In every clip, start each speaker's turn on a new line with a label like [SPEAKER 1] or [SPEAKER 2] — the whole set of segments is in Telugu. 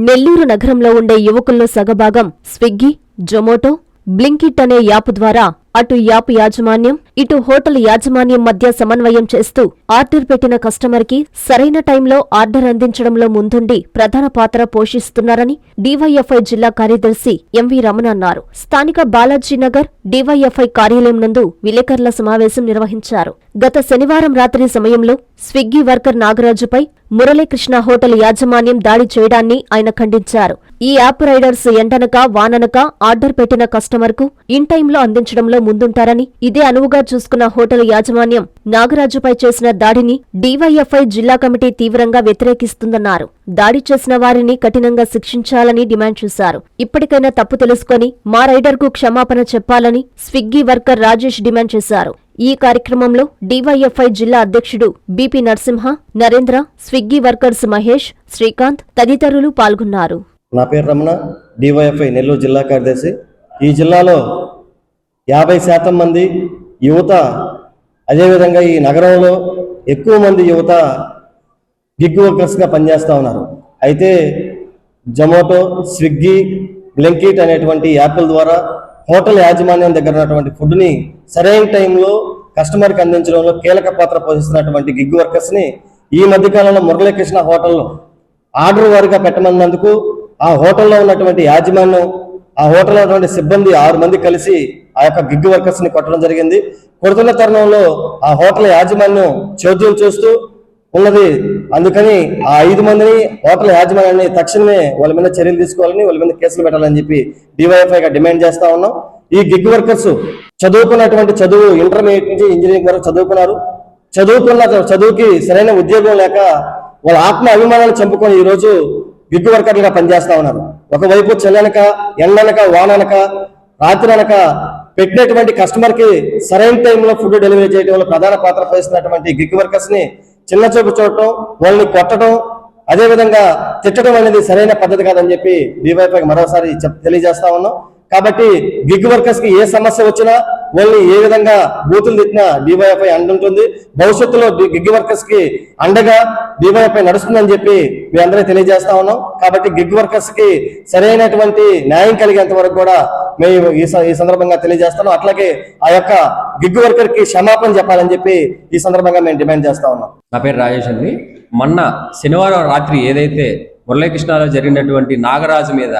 [SPEAKER 1] నెల్లూరు నగరంలో ఉండే యువకుల్లో సగభాగం స్విగ్గీ జొమాటో బ్లింకిట్ అనే యాప్ ద్వారా అటు యాప్ యాజమాన్యం ఇటు హోటల్ యాజమాన్యం మధ్య సమన్వయం చేస్తూ ఆర్డర్ పెట్టిన కస్టమర్కి సరైన టైంలో ఆర్డర్ అందించడంలో ముందుండి ప్రధాన పాత్ర పోషిస్తున్నారని డివైఎఫ్ఐ జిల్లా కార్యదర్శి ఎంవి రమణ అన్నారు. స్థానిక బాలాజీనగర్ డివైఎఫ్ఐ కార్యాలయం నందు విలేకరుల సమావేశం నిర్వహించారు. గత శనివారం రాత్రి సమయంలో స్విగ్గీ వర్కర్ నాగరాజుపై మురళీకృష్ణ హోటల్ యాజమాన్యం దాడి చేయడాన్ని ఆయన ఖండించారు. ఈ యాప్ రైడర్స్ ఎండనక వాననక ఆర్డర్ పెట్టిన కస్టమర్కు ఇన్ టైంలో అందించడంలో ముందుంటారని ఇదే అనువుగా చూసుకున్న హోటల్ యాజమాన్యం నాగరాజుపై చేసిన దాడిని డీవైఎఫ్ఐ జిల్లా కమిటీ తీవ్రంగా వ్యతిరేకిస్తుందన్నారు. దాడి చేసిన వారిని కఠినంగా శిక్షించాలని డిమాండ్ చేశారు. ఇప్పటికైనా తప్పు తెలుసుకొని మా రైడర్కు క్షమాపణ చెప్పాలని స్విగ్గీ వర్కర్ రాజేష్ డిమాండ్ చేశారు. ఈ కార్యక్రమంలో డీవైఎఫ్ఐ జిల్లా అధ్యక్షుడు BP Narasimha Narendra Swiggy workers Mahesh Srikanth తదితరులు పాల్గొన్నారు.
[SPEAKER 2] నా పేరు రమణ డివైఎఫ్ఐ నెల్లూరు జిల్లా కార్యదర్శి. ఈ జిల్లాలో యాభై శాతం మంది యువత అదేవిధంగా ఈ నగరంలో ఎక్కువ మంది యువత గిగ్ వర్కర్స్గా పనిచేస్తూ ఉన్నారు. అయితే జొమాటో స్విగ్గీ బ్లింకిట్ అనేటువంటి యాప్ల ద్వారా హోటల్ యాజమాన్యం దగ్గర ఉన్నటువంటి ఫుడ్ని సరైన టైంలో కస్టమర్కి అందించడంలో కీలక పాత్ర పోషిస్తున్నటువంటి గిగ్ వర్కర్స్ని ఈ మధ్యకాలంలో మురళీకృష్ణ హోటల్లో ఆర్డర్ వారిగా పెట్టమన్నందుకు ఆ హోటల్లో ఉన్నటువంటి యాజమాన్యం ఆ హోటల్లో ఉన్నటువంటి సిబ్బంది ఆరు మంది కలిసి ఆ యొక్క గిగ్ వర్కర్స్ని కొట్టడం జరిగింది. కొడుతున్న తరుణంలో ఆ హోటల్ యాజమాన్యం చోద్యం చూస్తూ ఉన్నది. అందుకని ఆ ఐదు మందిని హోటల్ యాజమాన్యాన్ని తక్షణమే వాళ్ళ మీద చర్యలు తీసుకోవాలని వాళ్ళ మీద కేసులు పెట్టాలని చెప్పి డివైఎఫ్ఐ గా డిమాండ్ చేస్తా ఉన్నాం. ఈ గిగ్ వర్కర్స్ చదువుకున్నటువంటి చదువు ఇంటర్మీడియట్ నుంచి ఇంజనీరింగ్ వరకు చదువుకున్నారు. చదువుకున్న చదువుకి సరైన ఉద్యోగం లేక వాళ్ళ ఆత్మ అభిమానాలు చంపుకొని ఈరోజు గిగ్ వర్కర్లుగా పనిచేస్తా ఉన్నారు. ఒకవైపు చెల్లనక ఎండనక వాననక రాత్రి అనక పెట్టినటువంటి కస్టమర్కి సరైన టైంలో ఫుడ్ డెలివరీ చేయడంలో ప్రధాన పాత్ర పోషిస్తున్నటువంటి గిగ్ వర్కర్స్ని చిన్న చూపు చూడటం వాళ్ళని కొట్టడం అదే విధంగా తిట్టడం అనేది సరైన పద్ధతి కాదని చెప్పి డివైపైకి మరోసారి తెలియజేస్తా ఉన్నాం. కాబట్టి గిగ్ వర్కర్స్కి ఏ సమస్య వచ్చినా వీళ్ళని ఏ విధంగా బూతులు తిట్టినా డివైఎఫ్ఐ అంటుంటుంది. భవిష్యత్తులో గిగ్ వర్కర్స్కి అండగా డివైఎఫ్ఐ నడుస్తుందని చెప్పి మీ అందరికీ తెలియజేస్తా ఉన్నాం. కాబట్టి గిగ్ వర్కర్స్కి సరైనటువంటి న్యాయం కలిగేంత వరకు కూడా మేము ఈ స- ఈ సందర్భంగా తెలియజేస్తున్నాం. అట్లాగే ఆ యొక్క గిగ్ వర్కర్కి క్షమాపణ చెప్పాలని చెప్పి ఈ సందర్భంగా మేము డిమాండ్ చేస్తా ఉన్నాం.
[SPEAKER 3] నా పేరు రాజేష్ అండి. మొన్న శనివారం రాత్రి ఏదైతే మురళీకృష్ణలో జరిగినటువంటి నాగరాజు మీద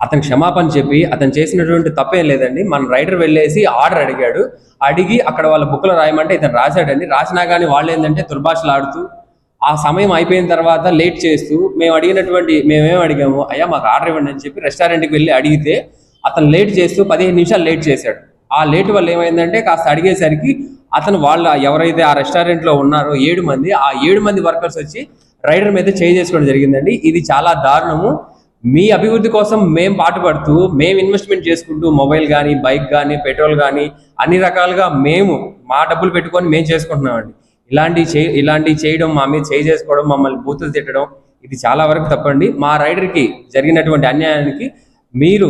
[SPEAKER 3] అతను క్షమాపణ చెప్పి అతను చేసినటువంటి తప్పేం లేదండి. మన రైడర్ వెళ్ళేసి ఆర్డర్ అడిగాడు. అడిగి అక్కడ వాళ్ళ బుక్లో రాయమంటే ఇతను రాశాడండి. రాసినా కానీ వాళ్ళు ఏంటంటే దుర్భాషలు ఆడుతూ ఆ సమయం అయిపోయిన తర్వాత లేట్ చేస్తూ మేము అడిగినటువంటి మేమేం అడిగాము అయ్యా మాకు ఆర్డర్ ఇవ్వండి అని చెప్పి రెస్టారెంట్కి వెళ్ళి అడిగితే అతను లేట్ చేస్తూ పదిహేను నిమిషాలు లేట్ చేశాడు. ఆ లేట్ వల్ల ఏమైందంటే కాస్త అడిగేసరికి అతను వాళ్ళ ఎవరైతే ఆ రెస్టారెంట్లో ఉన్నారో ఏడు మంది ఆ ఏడు మంది వర్కర్స్ వచ్చి రైడర్ మీద చేయి చేసుకోవడం జరిగిందండి. ఇది చాలా దారుణము. మీ అభివృద్ధి కోసం మేము పాటుపడుతూ మేము ఇన్వెస్ట్మెంట్ చేసుకుంటూ మొబైల్ కానీ బైక్ కానీ పెట్రోల్ కానీ అన్ని రకాలుగా మేము మా డబ్బులు పెట్టుకొని మేము చేసుకుంటున్నామండి. ఇలాంటి చే ఇలాంటివి చేయడం మా మీద చేయి చేసుకోవడం మమ్మల్ని బూతులు తిట్టడం ఇది చాలా వరకు తప్పండి. మా రైడర్కి జరిగినటువంటి అన్యాయానికి మీరు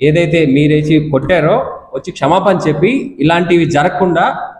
[SPEAKER 3] ఏదైతే మీరేసి కొట్టారో వచ్చి క్షమాపణ చెప్పి ఇలాంటివి జరగకుండా